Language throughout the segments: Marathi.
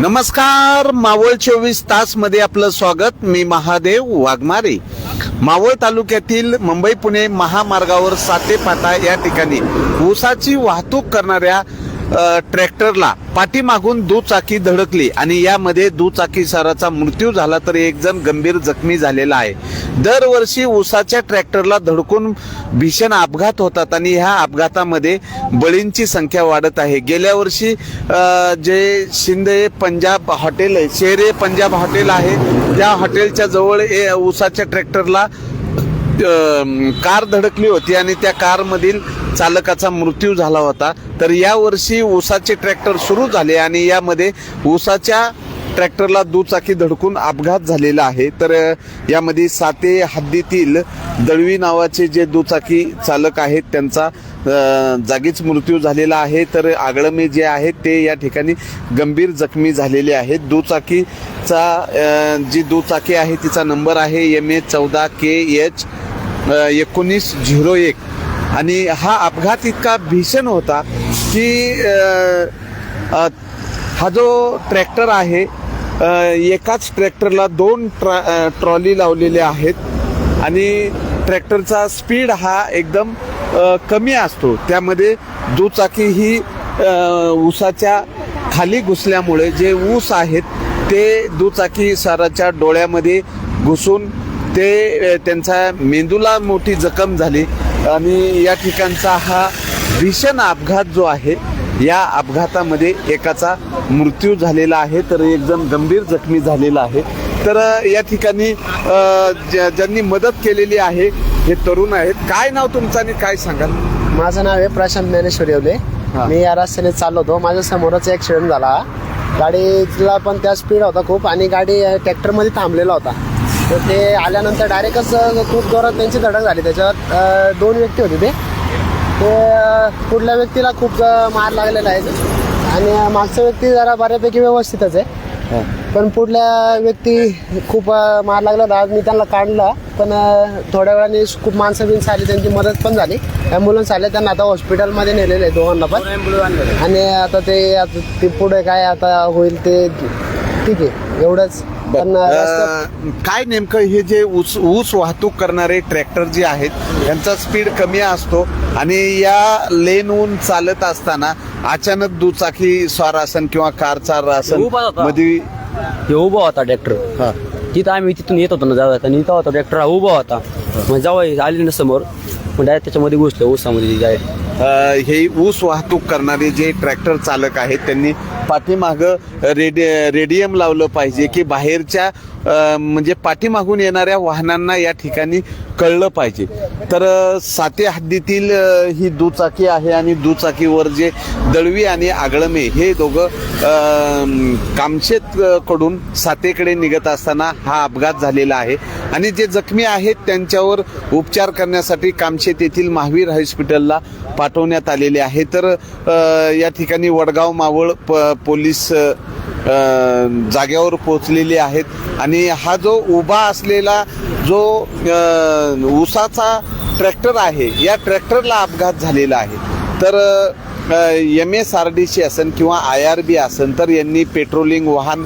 नमस्कार मावळ चोवीस तासमध्ये आपलं स्वागत. मी महादेव वाघमारे. मावळ तालुक्यातील मुंबई पुणे महामार्गावर सातेपाटा या ठिकाणी ऊसाची वाहतूक करणाऱ्या ट्रॅक्टरला पाठीमागून दुचाकी धडकली आणि यामध्ये दुचाकी सराचा मृत्यू झाला तर एक जण गंभीर जखमी झालेला आहे. दरवर्षी ऊसाच्या ट्रॅक्टरला धडकून भीषण अपघात होतात आणि ह्या अपघातामध्ये बळींची संख्या वाढत आहे. गेल्या वर्षी जे शिंदे पंजाब हॉटेल आहे शेरे पंजाब हॉटेल आहे त्या हॉटेलच्या जवळ ए- ऊसाच्या ट्रॅक्टरला कार धडकली होती आणि त्या कारमधील चालकाचा मृत्यू झाला होता. तर या वर्षी ऊसाचे ट्रॅक्टर सुरू झाले आणि यामध्ये ऊसाच्या ट्रॅक्टरला दुचाकी धडकून अपघात झालेला आहे. तर यामध्ये साते हद्दीतील दळवी नावाचे जे दुचाकी चालक आहेत त्यांचा जागीच मृत्यू झालेला आहे. तर आगळमे जे आहेत ते या ठिकाणी गंभीर जखमी झालेले आहेत. दुचाकीचा जी दुचाकी आहे तिचा नंबर आहे एम ए चौदा के एच एकोणीस झिरो एक. आणि हा अपघात इतका भीषण होता की हा जो ट्रॅक्टर आहे एकाच ट्रॅक्टरला दोन ट्रॉ ट्रॉली लावलेल्या आहेत. आणि ट्रॅक्टरचा स्पीड हा एकदम कमी असतो. त्यामध्ये दुचाकी ही ऊसाच्या खाली घुसल्यामुळे जे ऊस आहेत ते दुचाकी साराच्या डोळ्यामध्ये घुसून ते त्यांचा मेंदूला मोठी जखम झाली. आणि या ठिकाणचा हा भीषण अपघात जो आहे या अपघातामध्ये एकाचा मृत्यू झालेला आहे तर एक जण गंभीर जखमी झालेला आहे. तर या ठिकाणी ज्यांनी मदत केलेली आहे हे तरुण आहेत. काय नाव तुमचं आणि काय सांगाल? माझं नाव आहे प्रशांत ज्ञानेश्वर येवले. मी या रस्त्याने चाललो होतो. माझ्या समोरच ऍक्सिडेंट झाला. गाडीला पण त्या स्पीड होता खूप. आणि गाडी ट्रॅक्टरमध्ये थांबलेला होता. तर ते आल्यानंतर डायरेक्टच खूप जोरात त्यांची धडक झाली. त्याच्यावर अ, दोन व्यक्ती होते ते. ते पुढल्या व्यक्तीला खूप मार लागलेला आहे. आणि मागचा व्यक्ती जरा बऱ्यापैकी व्यवस्थितच आहे. पण पुढल्या व्यक्ती खूप मार लागला होता. मी त्यांना काढला पण थोड्या वेळाने खूप माणसं बिनसं आली त्यांची मदत पण झाली. ॲम्ब्युलन्स आले त्यांना आता हॉस्पिटलमध्ये नेलेलं आहे दोघांना पण आणि आता ते आता ते पुढे काय आता होईल ते ठीक आहे. एवढंच. पण रस्त्यात अ, काय नेमकं हे जे ऊस ऊस वाहतूक करणारे ट्रॅक्टर जे आहेत त्यांचा स्पीड कमी असतो आणि या लेनहून चालत असताना अचानक दुचाकी स्वार असन किंवा कारचा असन उभा होता. मध्ये हे उभा होता ट्रॅक्टर. हा. तिथं आम्ही तिथून येत होतो ना जाऊ आणि इथं होता ट्रॅक्टर हा उभा होता. मग जाऊ आली ना समोर. मग डायरेक्ट त्याच्यामध्ये घुसलो ऊसामध्ये जाय हे ऊस वाहतूक करणारे जे ट्रॅक्टर चालक आहेत त्यांनी पाठीमागं रेडि रेडियम लावलं पाहिजे की बाहेरच्या म्हणजे पाठीमागून येणाऱ्या वाहनांना या ठिकाणी कळलं पाहिजे. तर साते हद्दीतील ही दुचाकी आहे आणि दुचाकीवर जे दळवी आणि आगळमे हे दोघं कामशेतकडून सातेकडे निघत असताना हा अपघात झालेला आहे. आणि जे जखमी आहेत त्यांच्यावर उपचार करण्यासाठी कामशेत येथील महावीर हॉस्पिटलला पाठवण्यात आलेले आहे. तर या ठिकाणी वडगाव मावळ प- पोलीस जाग्यावर पोचलेली आहेत. आणि हा जो उभा असलेला जो उसाचा ऊसाचा ट्रॅक्टर आहे या ट्रॅक्टरला अपघात झालेला आहे. तर M S R D C असन किंवा आय आर बी असन तर यांनी पेट्रोलिंग वाहन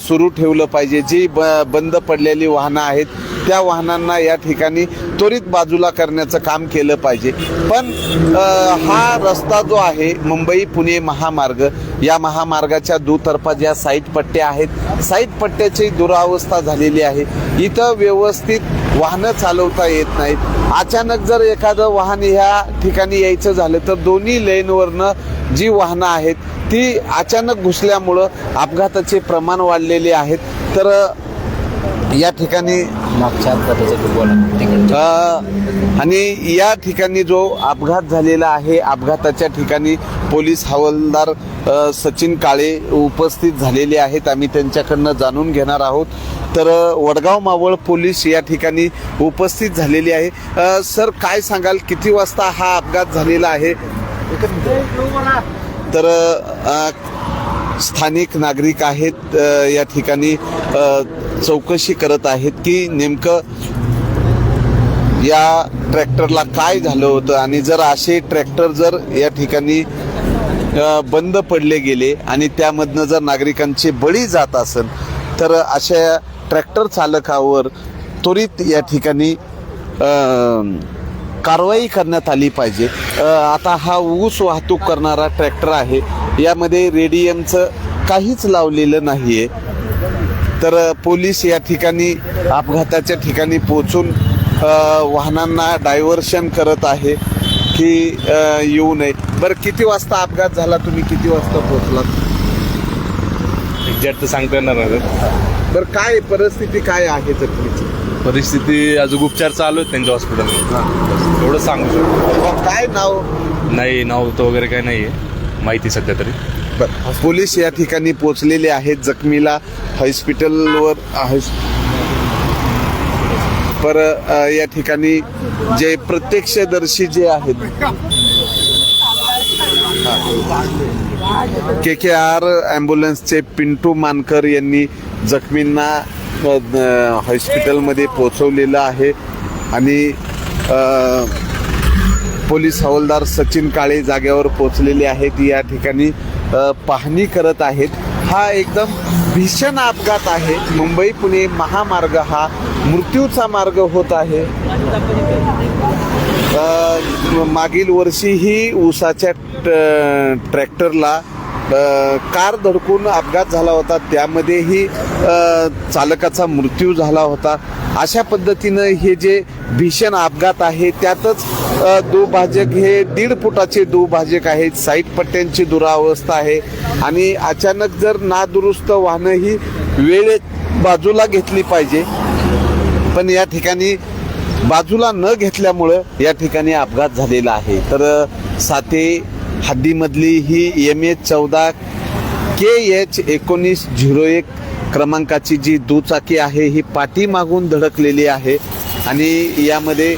सुरू ठेवलं पाहिजे. जी ब बंद पडलेली वाहनं आहेत त्या वाहनांना या ठिकाणी त्वरित बाजूला करण्याचं काम केलं पाहिजे. पण हा रस्ता जो आहे मुंबई पुणे महामार्ग या महामार्गाच्या दुतर्फा ज्या साईट पट्ट्या आहेत. साईट पट्ट्याची दुरावस्था झालेली आहे. इथं व्यवस्थित वाहनं चालवता येत नाहीत. अचानक जर एखादं वाहन ह्या ठिकाणी यायचं झालं तर दोन्ही लेनवरनं जी वाहनं आहेत ती अचानक घुसल्यामुळं अपघाताचे प्रमाण वाढलेले आहेत. तर या ठिकाणी आणि या ठिकाणी जो अपघात झालेला आहे अपघाताच्या ठिकाणी पोलीस हवालदार सचिन काळे उपस्थित झालेले आहेत. आम्ही त्यांच्याकडनं जाणून घेणार आहोत. तर वडगाव मावळ पोलीस या ठिकाणी उपस्थित झालेले आहे. सर काय सांगाल? किती वाजता हा अपघात झालेला आहे? तर स्थानिक नागरिक आहेत या ठिकाणी चौकशी करत आहेत की नेमकं या ट्रॅक्टरला काय झालं होतं? आणि जर असे ट्रॅक्टर जर या ठिकाणी बंद पडले गेले आणि त्यामधनं जर नागरिकांचे बळी जात असेल तर अशा ट्रॅक्टर चालकावर त्वरित या ठिकाणी कारवाई करण्यात आली पाहिजे. आता हा ऊस वाहतूक करणारा ट्रॅक्टर आहे. यामध्ये रेडियमचं काहीच लावलेलं नाही आहे तर पोलीस या ठिकाणी अपघाताच्या ठिकाणी पोचून वाहनांना डायव्हर्शन करत आहे की येऊ नये. बरं किती वाजता अपघात झाला? तुम्ही किती वाजता पोचलात एक्झॅक्ट तर सांगता येणार बरं काय परिस्थिती काय आहे जखमीची परिस्थिती अजून उपचार चालू आहेत त्यांच्या हॉस्पिटलमध्ये एवढं सांगू शकतो. काय नाव? नाही नाव तर वगैरे काही नाही आहे माहिती सध्या तरी. बरं. पोलीस या ठिकाणी पोचलेले आहेत जखमीला हॉस्पिटलवर हॉस- पर या ठिकाणी जे प्रत्यक्षदर्शी जे आहेत. के के आर ॲम्ब्युलन्सचे पिंटू मानकर यांनी जखमींना हॉस्पिटलमध्ये पोचवलेलं आहे. आणि पोलीस हवालदार सचिन काळे जागेवर पोचलेले आहेत. या ठिकाणी पाहणी करत आहेत. हा एकदम भीषण अपघात आहे. मुंबई पुणे महामार्ग हा मृत्यूचा मार्ग होत आहे. मागील वर्षीही ऊसाच्या ट- ट्रॅक्टरला कार धडकून अपघात झाला होता. त्यामध्येही चालकाचा मृत्यू झाला होता. अशा पद्धतीनं हे जे भीषण अपघात आहे त्यातच दुभाजक हे दीड फुटाचे दुभाजक आहेत. साईट पट्ट्यांची दुरावस्था आहे. आणि अचानक जर नादुरुस्त वाहनं ही वेळेत बाजूला घेतली पाहिजे पण या ठिकाणी बाजूला न घेतल्यामुळं या ठिकाणी अपघात झालेला आहे. तर साते हद्दीमधली ही एम एच चौदा के एच एकोणीस झिरो एक क्रमांकाची जी दुचाकी आहे ही पाठीमागून धडकलेली आहे. आणि यामध्ये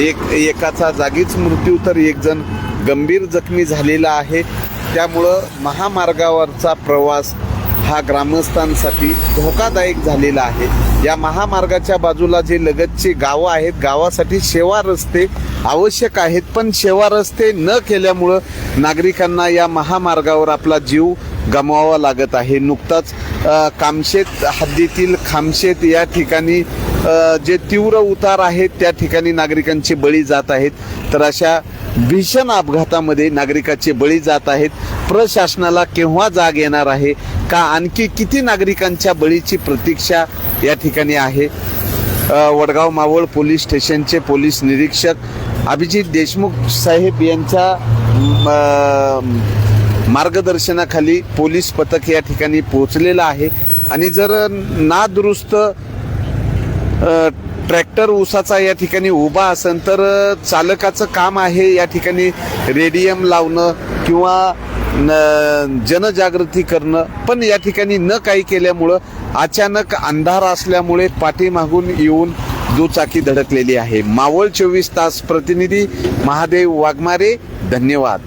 एक एकाचा जागीच मृत्यू तर एक जण गंभीर जखमी झालेला आहे. त्यामुळं महामार्गावरचा प्रवास हा ग्रामस्थांसाठी धोकादायक झालेला आहे. या महामार्गाच्या बाजूला जे लगतचे गावं आहेत गावासाठी सेवा रस्ते आवश्यक आहेत पण सेवा रस्ते न केल्यामुळं नागरिकांना या महामार्गावर आपला जीव गमवावा लागत आहे. नुकताच कामशेत हद्दीतील खामशेत या ठिकाणी जे तीव्र उतार आहेत त्या ठिकाणी नागरिकांचे बळी जात आहेत. तर अशा भीषण अपघातामध्ये नागरिकाचे बळी जात आहेत. प्रशासनाला केव्हा जाग येणार आहे? का आणखी किती नागरिकांच्या बळीची प्रतीक्षा या ठिकाणी आहे? वडगाव मावळ पोलीस स्टेशनचे पोलीस निरीक्षक अभिजित देशमुख साहेब यांच्या म, मार्गदर्शनाखाली पोलीस पथक या ठिकाणी पोहोचलेलं आहे. आणि जर नादुरुस्त ट्रॅक्टर ऊसाचा या ठिकाणी उभा असेल तर चालकाचं काम आहे या ठिकाणी रेडियम लावणं किंवा न- जनजागृती करणं पण या ठिकाणी न काही केल्यामुळं अचानक अंधार असल्यामुळे पाठीमागून येऊन दुचाकी धडकलेली आहे. मावळ चोवीस तास प्रतिनिधी महादेव वाघमारे धन्यवाद.